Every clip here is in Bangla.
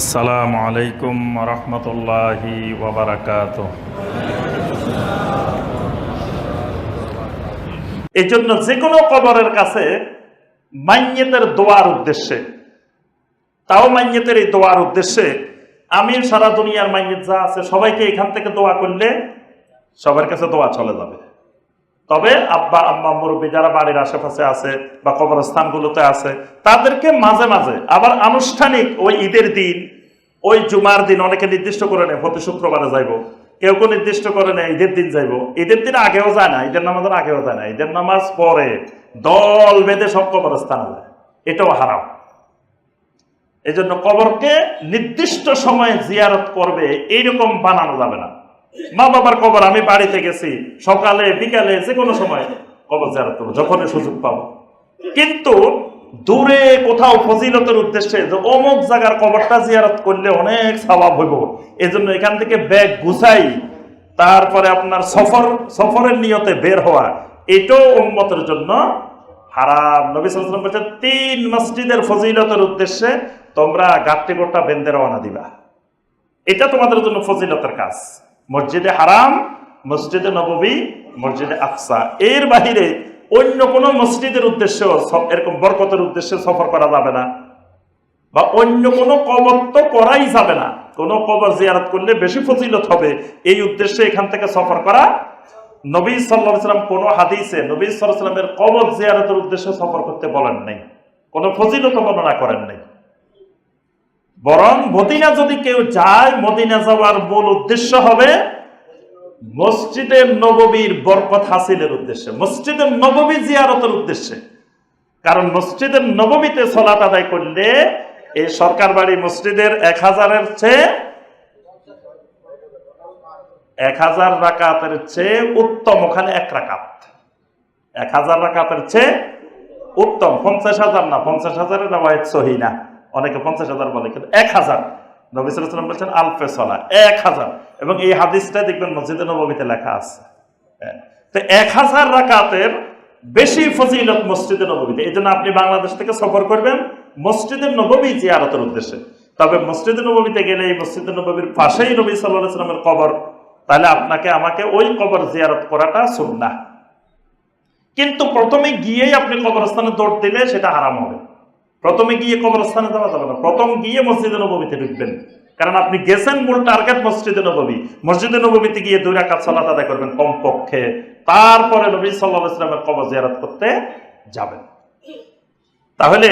আসসালামু আলাইকুম রহমতুল্লাহি ওবরাকাত এই জন্য যে কোনো কবরের কাছে মাইয়েতের দোয়ার উদ্দেশ্যে, তাও মাইয়েতের এই দোয়ার উদ্দেশ্যে আমি সারা দুনিয়ার মাইয়েত যা আছে সবাইকে এখান থেকে দোয়া করলে সবার কাছে দোয়া চলে যাবে। তবে আব্বা, আম্মা, মুরব্বী যারা বাড়ির আশেপাশে আছে বা কবরস্থানগুলোতে আছে, তাদেরকে মাঝে মাঝে আবার আনুষ্ঠানিক ওই ঈদের দিন, ওই জুমার দিন অনেকে নির্দিষ্ট করে নেয়, প্রতি শুক্রবারে যাইব। কেউ কেউ নির্দিষ্ট করে নেয়, ঈদের দিন যাইব। ঈদের দিন আগেও যায় না, ঈদের নামাজের আগেও যায় না। ঈদের নামাজ পরে দল বেঁধে সব কবরস্থানে যায়। এটাও হারাম। এই জন্য কবরকে নির্দিষ্ট সময়ে জিয়ারত করবে, এইরকম বানানো যাবে না। মা বাবার কবর আমি বাড়িতে গেছি। সকালে, বিকালে যে কোনো সময় কবর জিয়ারত করব, যখনই সুযোগ পাবো। কিন্তু দূরে কোথাও ফজিলতের উদ্দেশ্যে যে অমুক জায়গার কবরটা জিয়ারত করলে অনেক স্বভাব হইব। এজন্য এখান থেকে ব্যাগ গুছাই, তারপরে আপনার সফর, সফরের নিয়তে বের হওয়া, এটাও উম্মতের জন্য হারাম। নবী ওয়াসাল্লাম বলেছেন, তিন মসজিদের ফজিলতের উদ্দেশ্যে তোমরা গাট্টি গোটা বেন্দে রওনা দিবা। এটা তোমাদের জন্য ফজিলতের কাজ। মসজিদে হারাম, মসজিদে নববী, মসজিদে আকসা। এর বাহিরে অন্য কোনো মসজিদের উদ্দেশ্য এরকম বরকতের উদ্দেশ্যে সফর করা যাবে না। বা অন্য কোনো কবর তো করাই যাবে না। কোনো কবর জিয়ারত করলে বেশি ফজিলত হবে। এই উদ্দেশ্যে এখান থেকে সফর করা। নবী সাল্লাহ সাল্লাম কোনো হাদিসে নবী সাল্লাহ সাল্লামের কবর জিয়ারতের উদ্দেশ্যে সফর করতে বলেন নাই। কোনো ফজিলত বর্ণনা করেন নাই। বরং মদিনা যদি কেউ যায়, মদিনা যাওয়ার মূল উদ্দেশ্য হবে মসজিদের নববীর বরকত হাসিলের উদ্দেশ্যে মসজিদের নববী জিয়ারতের উদ্দেশ্যে। কারণ মসজিদের নবমীতে সলাত আদায় করলে এই সরকার বাড়ি মসজিদের এক হাজারের চেয়ে, এক হাজার রাকাতের চেয়ে উত্তম, ওখানে এক রাকাত। এক হাজার রাকাতের চেয়ে উত্তম, পঞ্চাশ হাজার না, পঞ্চাশ হাজারের নেওয়ায় সহি না। অনেকে পঞ্চাশ হাজার বলে, কিন্তু এক হাজার। নবী বলছেন, আলফে সলা, এক হাজার। এবং এই হাদিসটা দেখবেন মসজিদে নবমীতে লেখা আছে। হ্যাঁ। তো এক হাজার রাকাতের বেশি ফজিলত মসজিদে নবমীতে। এই জন্য আপনি বাংলাদেশ থেকে সফর করবেন মসজিদের নবমী জিয়ারতের উদ্দেশ্যে। তবে মসজিদে নবমীতে গেলে এই মসজিদে নবমীর পাশেই নবী সাল্লাহ সাল্লামের কবর। তাহলে আপনাকে, আমাকে ওই কবর জিয়ারত করাটা সুন্নাহ। কিন্তু প্রথমে গিয়েই আপনি কবরস্থানে দৌড় দিলে সেটা হারাম হবে। প্রথমে গিয়ে কবরস্থানে যাওয়া যাবে না। প্রথম গিয়ে মসজিদে নবমীতে ঢুকবেন। কারণ আপনি গেছেন মূল টার্গেট মসজিদে নবমী মসজিদে নবমীতে গিয়ে দুই রাকাত সালাত আদায় করবেন কমপক্ষে। তারপরে নবী সাল্লাহ ইসলামের কবর জিয়ারত করতে যাবেন। তাহলে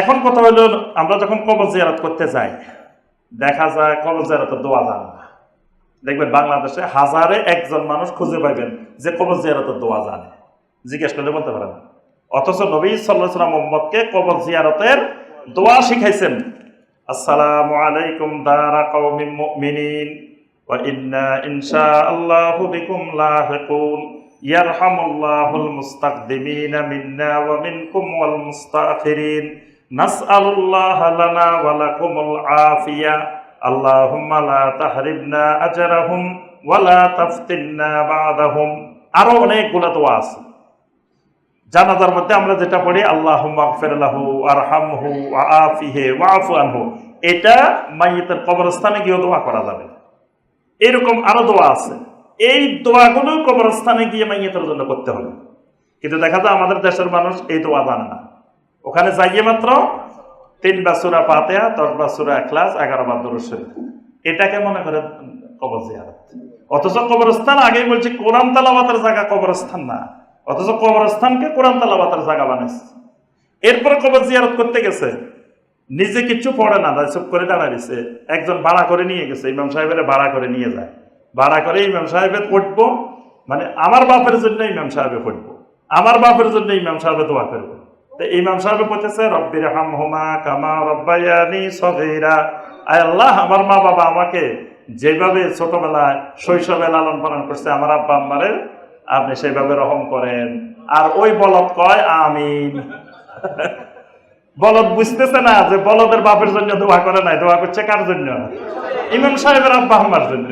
এখন কথা হলো, আমরা যখন কবর জিয়ারত করতে যাই, দেখা যায় কবর জিয়ারতের দোয়া জানে না। দেখবেন বাংলাদেশে হাজারে একজন মানুষ খুঁজে পাইবেন যে কবর জিয়ারতের দোয়া জানে। জিজ্ঞেস করলে বলতে পারেন অথচ নবী সাল্লাহ সাল্লাম মোহাম্মদকে কবর জিয়ারতের দোয়া শিখাইছেন। আসসালামু আলাইকুম দারা কওমিন মুমিনিন ওয়া ইন্না ইনশাআল্লাহু বিকুম লাহিকুন। ইয়ারহামুল্লাহুল মুস্তাকদিমিনা মিন্না ওয়া মিনকুম ওয়াল মুস্তাখিরিন নাসআলুল্লাহ লানা ওয়া লাকুমুল আফিয়া। আল্লাহুম্মা লা তাহরিমনা আজরাহুম ওয়া লা তাফতিননা বা'দাহুম। আরও অনেকগুলো দোয়া আছে। জানাজার মধ্যে আমরা যেটা পড়ি আল্লাহ আনহু। এটা মাইয়েতের কবরস্থানে গিয়ে দোয়া করা যাবে। এরকম আরও দোয়া আছে। এই দোয়াগুলো কবরস্থানে গিয়ে মাইয়েতের জন্য করতে হবে। কিন্তু দেখা যায় আমাদের দেশের মানুষ এই দোয়া জানে না। ওখানে যাইয়ে মাত্র তিন বাসুরা পাতেয়া দশ বাসুরা এখলাস এগারো বার দরুদ এটাকে মনে করে কবর জিয়ারত। অথচ কবরস্থান আগেই বলছে, কোরআন তালাবাতের জায়গা কবরস্থান না। অথচ কবরস্থানকে কোরআন তালাবাতের জায়গা বানাইছে। এরপরে কবর জিয়ারত করতে গেছে। নিজে কিচ্ছু পড়ে না, তাই চুপ করে দাঁড়া দিছে একজন ভাড়া করে নিয়ে গেছে, ইমাম সাহেবের ভাড়া করে নিয়ে যায়। ভাড়া করে ইমাম সাহেবের পড়ব মানে আমার বাপের জন্য ইমাম সাহেবে পড়ব। আমার বাপের জন্য ইমাম সাহেবে দোয়া করব। তো ইমাম সাহেবে পড়তেছে রব্বির হাম হুমা কামা রব্বায়ানি আয় আল্লাহ, আমার মা বাবা আমাকে যেভাবে ছোটবেলায় শৈশবে লালন পালন করছে, আমার আব্বা আম্মারে আপনি সেইভাবে রহম করেন। আর ওই বলদ কয়, আমিন। বলদ বুঝতেছে না যে বলদের বাপের জন্য দোয়া করে নাই, দোয়া করছে কার জন্য? ইমাম সাহেবের আব্বা আম্মার জন্য।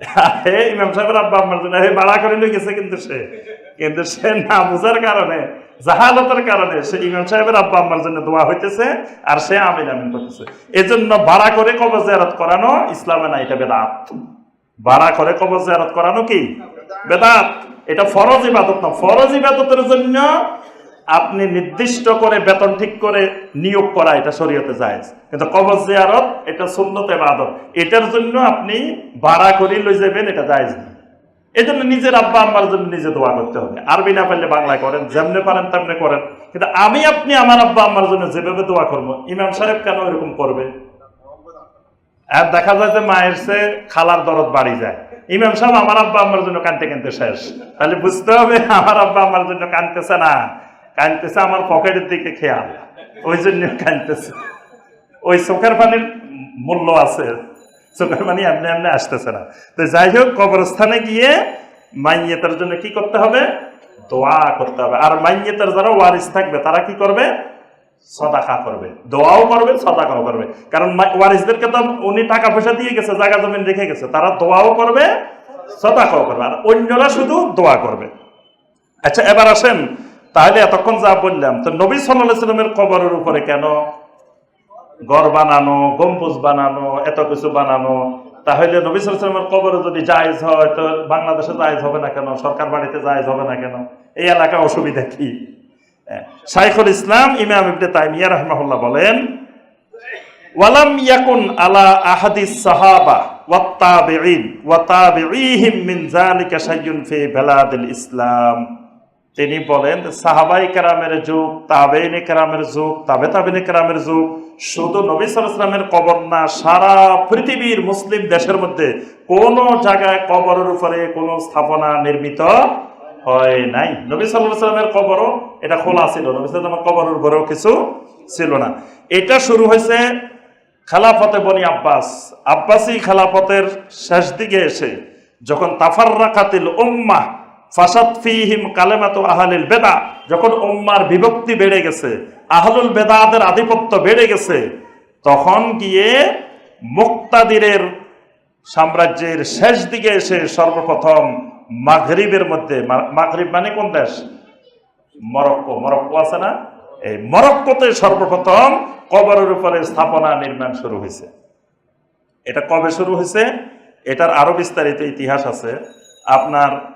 হে ইমাম সাহেবের আব্বা আম্মার জন্য। ভাড়া করে নিয়ে গেছে কিন্তু সে। কিন্তু সে না বুঝার কারণে, জাহালতের কারণে সে ইমাম সাহেবের আব্বা আম্মার জন্য দোয়া হইতেছে আর সে আমিন আমিন করতেছে। এজন্য ভাড়া করে কবর জিয়ারত করানো ইসলামে না, এটা বেদাত। ভাড়া করে কবর জিয়ারত করানো কি? বেদাত। এটা ফরজ ইবাদত না। ফরজ ইবাদতের জন্য আপনি নির্দিষ্ট করে বেতন ঠিক করে নিয়োগ করা এটা শরীয়তে জায়েজ। কিন্তু কবর জিয়ারত, এটা সুন্নত ইবাদত। এটার জন্য আপনি ভাড়া করে লই যাবেন, এটা জায়েজ না। এই জন্য নিজের আব্বা আম্মার জন্য নিজে দোয়া করতে হবে। আরবি না পারলে বাংলায় করেন, যেমনে পারেন তেমনি করেন। কিন্তু আমি, আপনি আমার আব্বা আম্মার জন্য যেভাবে দোয়া করব, ইমাম সাহেব কেন এরকম করবে? আর দেখা যায় যে মায়ের সে খালার দরদ বাড়ি যায়। ইমাম সাহেব আমার আব্বা আমার জন্য কানতে কানতে শেষ। তাহলে বুঝতে হবে আমার আব্বা আমার জন্য কানতেছে না। কানতেছে আমার পকেটের দিকে খেয়াল। ওই জন্য কানতেছে। ওই চোখের পানির মূল্য আছে। চোখের পানি এমনি এমনি আসতেছে না। তো যাই হোক, কবরস্থানে গিয়ে মাইয়েতার জন্য কি করতে হবে? দোয়া করতে হবে। আর মাইয়েতার যারা ওয়ারিস থাকবে, তারা কি করবে? সদাকা দোয়াও সদাকাও করবে। কারণ ওয়ারিসদেরকে তো উনি টাকা পয়সা দিয়ে গেছে, জায়গা জমিন রেখে গেছে, তারা দোয়াও করবে, সদাকাও করবে। আর অন্যরা শুধু দোয়া করবে। আচ্ছা এবার আসেন, তাহলে এতক্ষণ যা বললাম, তো নবী সাল্লাহ সাল্লামের কবরের উপরে কেন ঘর বানানো, গম্বুজ বানানো, এত কিছু বানানো? তাহলে নবী সাল্লামের কবরে যদি জায়েজ হয়, তো বাংলাদেশে জায়েজ হবে না কেন? সরকার বাড়িতে জায়েজ হবে না কেন? এই এলাকা অসুবিধা কি? শাইখুল ইসলাম ইমাম ইবনে তাইমিয়া রাহমাহুল্লাহ বলেন, ওয়ালাম ইয়াকুন আলা আহাদিস সাহাবা ওয়াত তাবিঈন ওয়া তাবিঈহিম মিন যালিকা শাইয়ুন ফি বালাদিল ইসলাম। তিনি বলেন, সাহাবাই কেরামের যুগ, তাবেইন কেরামের যুগ, তাবে তাবেন কেরামের যুগ, শুধু নবী সালামের কবর না, সারা পৃথিবীর মুসলিম দেশের মধ্যে কোন জায়গায় কবরের উপরে কোনো স্থাপনা নির্মিত হয় নাই। নবী সাল্লামের কবরও এটা খোলা ছিল, নবী সাল্লামের কবরের উপরেও কিছু ছিল না। এটা শুরু হয়েছে খেলাফতে বনি আব্বাস। আব্বাসী খেলাফতের শেষ দিকে এসে যখন তাফাররা কাতিল উম্মাহ ফাসাদ ফিহিম কালেমাত আহলিল বেদা যখন উম্মার বিভক্তি বেড়ে গেছে, আহলুল বেদাদের আধিপত্য বেড়ে গেছে, তখন গিয়ে মুক্তাদিরের সাম্রাজ্যের শেষ দিকে এসে সর্বপ্রথম মাগরিবের মধ্যে, মা- মাগরিব মানে কোন দেশ? মরক্কো। মরক্কো আছে না? এই মরক্কোতে সর্বপ্রথম কবরের উপরে স্থাপনা নির্মাণ শুরু হয়েছে। এটা কবে শুরু হয়েছে? এটার আরও বিস্তারিত ইতিহাস আছে। আপনার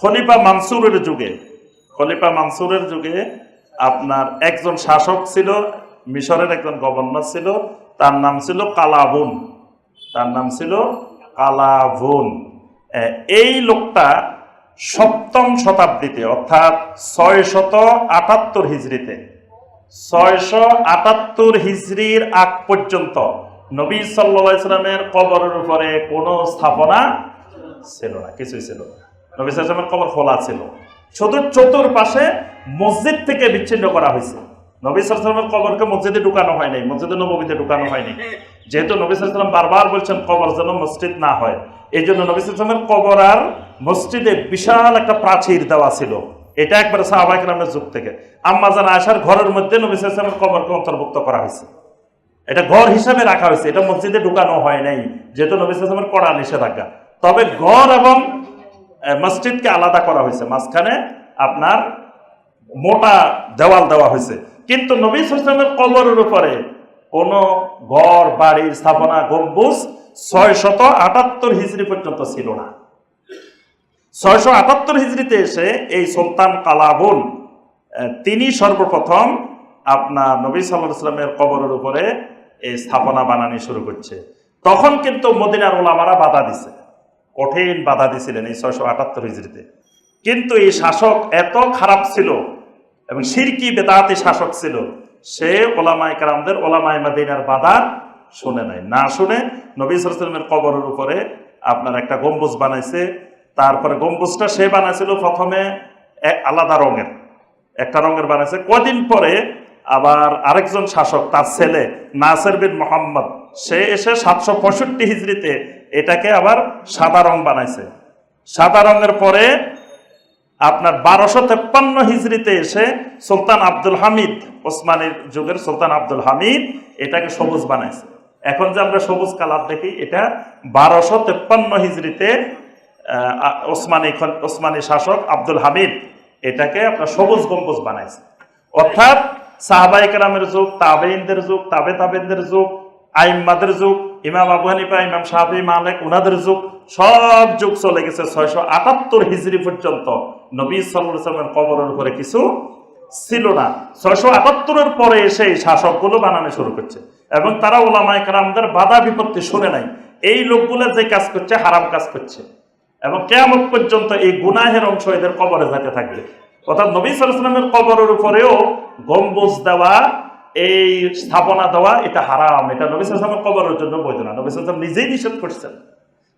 খলিফা মানসুরের যুগে, খলিফা মানসুরের যুগে আপনার একজন শাসক ছিল, মিশরের একজন গভর্নর ছিল, তার নাম ছিল কালাবুন। তার নাম ছিল কালাভুন এই লোকটা সপ্তম শতাব্দীতে, অর্থাৎ ছয় শত আটাত্তর হিজড়িতে ছয়শো আটাত্তর হিজড়ির আগ পর্যন্ত নবী সাল্লা ইসলামের কবরের উপরে কোনো স্থাপনা ছিল না, কিছুই ছিল না। নবী সাল্লামের কবর খোলা ছিল। শুধু চতুর্পাশে মসজিদ থেকে বিচ্ছিন্ন করা হয়েছে। নবী সাল্লামের কবরকে মসজিদে ঢুকানো হয় নাই, মসজিদে নবীতে ঢুকানো হয়নি যেহেতু নবী সাল্লাম বারবার বলছেন কবর যেন মসজিদ না হয় এই জন্য নবী সাল্লামের কবর আর মসজিদে বিশাল একটা প্রাচীর দেওয়া ছিল। এটা একবারে সাহাবাহিক নামের যুগ থেকে। আম্মাজান আসার ঘরের মধ্যে নবী সাল্লামের কবরকে অন্তর্ভুক্ত করা হয়েছে। এটা ঘর হিসাবে রাখা হয়েছে। এটা মসজিদে ঢুকানো হয় নাই, যেহেতু নবী সাল্লামের কড়া নিষেধাজ্ঞা। তবে ঘর এবং মসজিদকে আলাদা করা হয়েছে। মাঝখানে আপনার মোটা দেওয়াল দেওয়া হয়েছে। কিন্তু নবী সাল্লামের কবরের উপরে কোন ঘর বাড়ির স্থাপনা, গম্বুজ ছয় শত আটাত্তর হিজড়ি পর্যন্ত ছিল না। ছয়শো আটাত্তর হিজড়িতে এসে এই সুলতান কালাবুল তিনি সর্বপ্রথম আপনার নবী সাল্লাহ ইসলামের কবরের উপরে এই স্থাপনা বানানি শুরু করছে। তখন কিন্তু মদিনার ওলামারা বাধা দিছে, কঠিন বাধা দিছিলেন এই ছয়শো আটাত্তর হিজড়িতে। কিন্তু এই শাসক এত খারাপ ছিল এবং সিরকি বেদাতি শাসক ছিল সে ওলামাই কারামদের ওলামাই মাদিনার বাধা শুনে নাই। না শুনে নবী সালামের কবরের উপরে আপনার একটা গম্বুজ বানাইছে। তারপরে গম্বুজটা সে বানাইছিল প্রথমে আলাদা রঙের। একটা রঙের বানাইছে। কদিন পরে আবার আরেকজন শাসক, তার ছেলে নাসের বিন মোহাম্মদ, সে এসে সাতশো পঁয়ষট্টি হিজড়িতে এটাকে আবার সাদা রং বানাইছে। সাদা রঙের পরে আপনার বারোশো তেপ্পান্ন হিজড়িতে এসে সুলতান আব্দুল হামিদ, ওসমানীর যুগের সুলতান আব্দুল হামিদ, এটাকে সবুজ বানাইছে। এখন যে আমরা সবুজ কালার দেখি, এটা বারোশো তেপ্পান্ন হিজড়িতে ওসমানী ওসমানী শাসক আব্দুল হামিদ এটাকে আপনার সবুজ গম্বুজ বানাইছে। অর্থাৎ সাহাবাইকেরামের যুগ তাবেইনদের যুগ, তাবে তাবেনদের যুগ, আইম্মাদের যুগ, ইমাম আবু হানিফা, ইমাম শাহি মালিক, উনাদের যুগ, সব যুগ চলে গেছে ছয়শো আটাত্তর হিজড়ি পর্যন্ত। নবী সাল্লামের কবরের উপরে কিছু ছিল না। ছয়শো আটাত্তরের পরে এসে এই শাসকগুলো বানানো শুরু করছে এবং তারা ওলামায় কারামদের বাধা বিপত্তি শুনে নাই। এই লোকগুলো যে কাজ করছে, হারাম কাজ করছে। এবং কেয়ামত পর্যন্ত এই গুনাহের অংশ এদের কবরে যেতে থাকবে। অর্থাৎ নবী সালামের কবরের উপরেও গম্বুজ দেওয়া, এই স্থাপনা দেওয়া, এটা হারাম। এটা নবী সালামের কবরের জন্য বৈধ না। নবী সালাম নিজেই নিষেধ করছেন।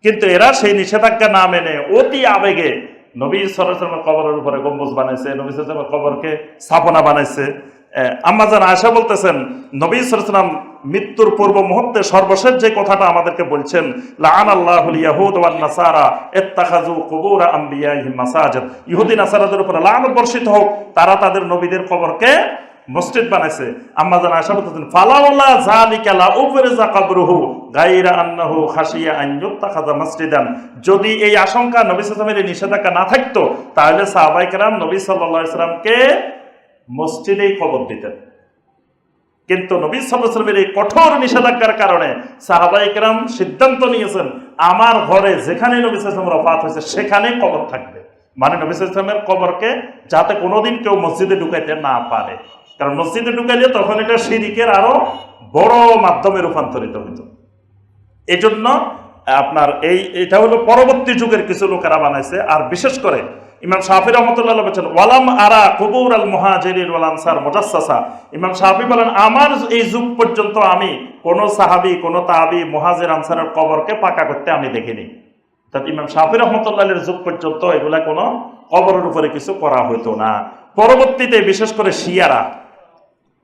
কিন্তু এরা সেই নিষেধাজ্ঞা না মেনে অতি আবেগে নবী সরাসরমের কবরের উপরে গম্বুজ বানাইছে, নবী সরাসরমের কবরকে স্থাপনা বানাইছে। আম্মাজান আয়সা বলতেছেন, নবী সালাম মৃত্যুর পূর্ব মুহূর্তে সর্বশেষ যে কথাটা আমাদেরকে বলছেন লান আল্লাহ ইয়াহুদ ওয়ান নাসারা ইত্তাখাযু কুবুর আম্বিয়াইহিম মাসাজিদ। ইহুদি, নাসারাদের উপর লানত বর্ষিত হোক, তারা তাদের নবীদের কবরকে মসজিদ বানাইছে। আম্মাজান আয়সা বলতেছেন ফালাউলা যালিকা লা উফরিজা কবরুহু গায়রা আন্নাহু খাশিয়া আন ইত্তাখাযা মসজিদান। যদি এই আশঙ্কা নবী সাল্লাল্লাহু আলাইহি নিষেধাজ্ঞা না থাকতো, তাহলে সাহাবায়ে কেরাম নবী সাল্লাল্লাহু আলাইহি সাল্লামকে মসজিদেই কবর দিতেন। কিন্তু নবী সাল্লামের এই কঠোর নিষেধাজ্ঞার কারণে সাহাবাইকরাম সিদ্ধান্ত নিয়েছেন, আমার ঘরে যেখানে নবী সাল্লাম রফাত হয়েছে, সেখানে কবর থাকবে। মানে নবী সাল্লামের কবরকে যাতে কোনোদিন কেউ মসজিদে ঢুকাইতে না পারে। কারণ মসজিদে ঢুকাইলে তখন এটা শিরিকের আরও বড় মাধ্যমে রূপান্তরিত হইত। এই জন্য আপনার এই, এটা হলো পরবর্তী যুগের কিছু লোকেরা বানাইছে। আর বিশেষ করে ইমাম শাহি রহমতুল্লাহ বলছেন, ওয়ালাম আরা কবুর আল মুহাজিরিন ওয়াল আনসার মুজাসসাসা। ইমাম শাহি বলেন, আমার এই যুগ পর্যন্ত আমি কোন সাহাবি, কোন তাহাবি, মুহাজির, আনসারের কবরকে পাকা করতে আমি দেখিনি। অর্থাৎ ইমাম শাহি রহমতুল্লাহের যুগ পর্যন্ত এগুলা কোনো কবরের উপরে কিছু করা হতো না। পরবর্তীতে বিশেষ করে শিয়ারা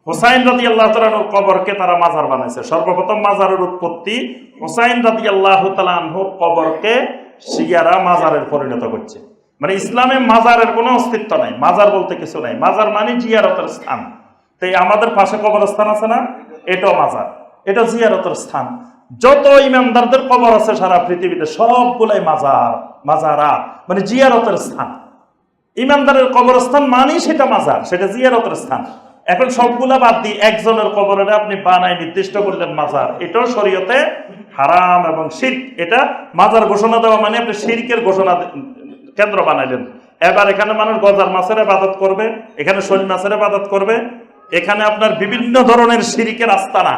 হোসাইন রাদি আল্লাহ কবরকে তারা মাজার বানাইছে। সর্বপ্রথম মাজারের উৎপত্তি হোসাইন রাদি আল্লাহ কবরকে শিয়ারা মাজারের পরিণত করছে। মানে ইসলামে মাজারের কোনো অস্তিত্ব নাই, মাজার বলতে কিছু নাই। মাজার মানে জিয়ারতের স্থান। তাই আমাদের পাশে কবরস্থান আছে না? এটাও মাজার। এটা জিয়ারতের স্থান। যত ইমানদারদের কবর আছে সারা পৃথিবীতে, সবগুলাই মাজার মাজারা মানে জিয়ারতের স্থান। ইমানদারের কবরস্থান মানেই সেটা মাজার, সেটা জিয়ারতের স্থান। এখন সবগুলা বাদ দিয়ে একজনের কবরে আপনি বানায় নির্দিষ্ট করলেন মাজার। এটাও শরীয়তে হারাম এবং শির্ক। এটা মাজার ঘোষণা দেওয়া মানে আপনি শিরকের ঘোষণা কেন্দ্র বানাইলেন। এবার এখানে মানুষ গজার মাছের আবাদত করবে, এখানে শৈল মাছের আবাদত করবে। এখানে আপনার বিভিন্ন ধরনের শিরিকের আস্তানা।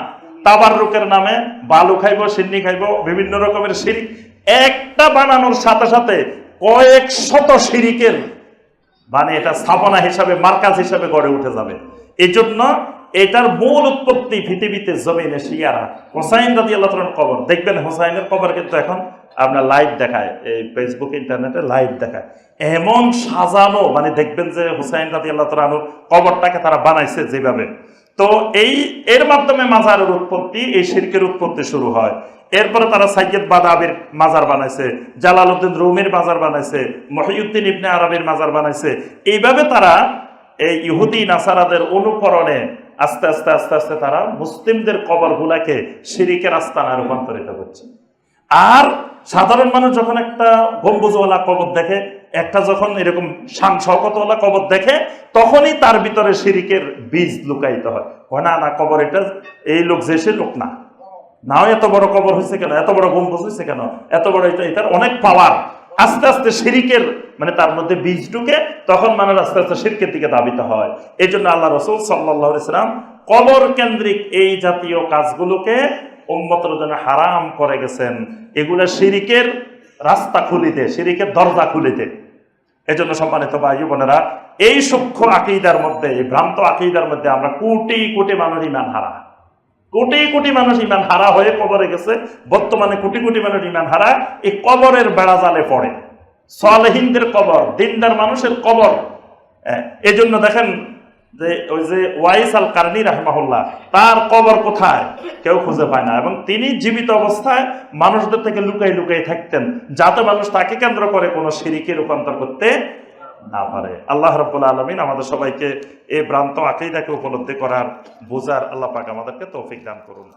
তাবার রুকের নামে বালু খাইব, সিন্নি খাইব, বিভিন্ন রকমের শিরিক। একটা বানানোর সাথে সাথে কয়েক শত শিরিকের মানে এটা স্থাপনা হিসাবে, মার্কাজ হিসাবে গড়ে উঠে যাবে। এই জন্য এটার মূল উৎপত্তি পৃথিবীতে জমিনে শিয়ারা। হোসাইন রাজি আল্লাহ কবর। দেখবেন হোসাইনের কবর কিন্তু এখন আপনার লাইভ দেখায়। এই ফেসবুক ইন্টারনেটে লাইভ দেখায়। এমন সাজানো মানে দেখবেন যে হোসাইন রাজি আল্লাহ তালানুর কবরটাকে তারা বানাইছে যেভাবে। তো এই, এর মাধ্যমে মাজারের উৎপত্তি, এই শিরকের উৎপত্তি শুরু হয়। এরপরে তারা সাইয়দ বাদাবির মাজার বানাইছে, জালালউদ্দিন রুমির মাজার বানাইছে, মহিউদ্দিন ইবনে আরবের মাজার বানাইছে। এইভাবে তারা এই ইহুদি নাসারাদের অনুকরণে আস্তে আস্তে আস্তে আস্তে তারা মুসলিমদের কবর গুলাকে শিরিকের আস্তানা রূপান্তরিত করছে। আর সাধারণ মানুষ যখন একটা গম্বুজওয়ালা কবর দেখে, একটা যখন এরকম শান কবর দেখে, তখনই তার ভিতরে শিরিকের বীজ লুকায়িত হয়। হয় না না, কবর এটা, এই লোক যে সে লোক না। নাও এত বড় কবর হয়েছে কেন? এত বড় গম্বুজ হয়েছে কেন? এত বড় এটা, এটার অনেক পাওয়ার আস্তে আস্তে শিরিকের মানে তার মধ্যে বীজ ঢুকে তখন মানুষ আস্তে আস্তে শিরকের দিকে দাবিত হয়। এই জন্য আল্লাহ রসুল সাল্লাহ ইসলাম কবর কেন্দ্রিক এই জাতীয় কাজগুলোকে উম্মতের জন্য হারাম করে গেছেন। এগুলো শিরিকের রাস্তা খুলিতে, শিরিকের দরজা খুলিতে। এজন্য সম্মানিত ভাই বোনেরা, এই সূক্ষ্ম আকিদার মধ্যে, এই ভ্রান্ত আকিদার মধ্যে আমরা কোটি কোটি মানুষ ইমান হারা। কোটি কোটি মানুষ ইমান হারা হয়ে কবরে গেছে। বর্তমানে কোটি কোটি মানুষ ইমান হারা এই কবরের বেড়া জালে পড়ে। সলেহিনদের কবর দিনদার মানুষের কবর। হ্যাঁ, এজন্য দেখেন যে ওই যে ওয়াইস আল কারনি রাহমাহুল্লাহ তার কবর কোথায়? কেউ খুঁজে পায় না। এবং তিনি জীবিত অবস্থায় মানুষদের থেকে লুকাই লুকাই থাকতেন। যাতে মানুষ তাকে কেন্দ্র করে কোনো সিরিকে রূপান্তর করতে না পারে। আল্লাহ রব্বুল আলমিন আমাদের সবাইকে এই ভ্রান্ত আকিদাকে উপলব্ধি করার বোঝার আল্লাহ পাক আমাদেরকে তৌফিক দান করুন।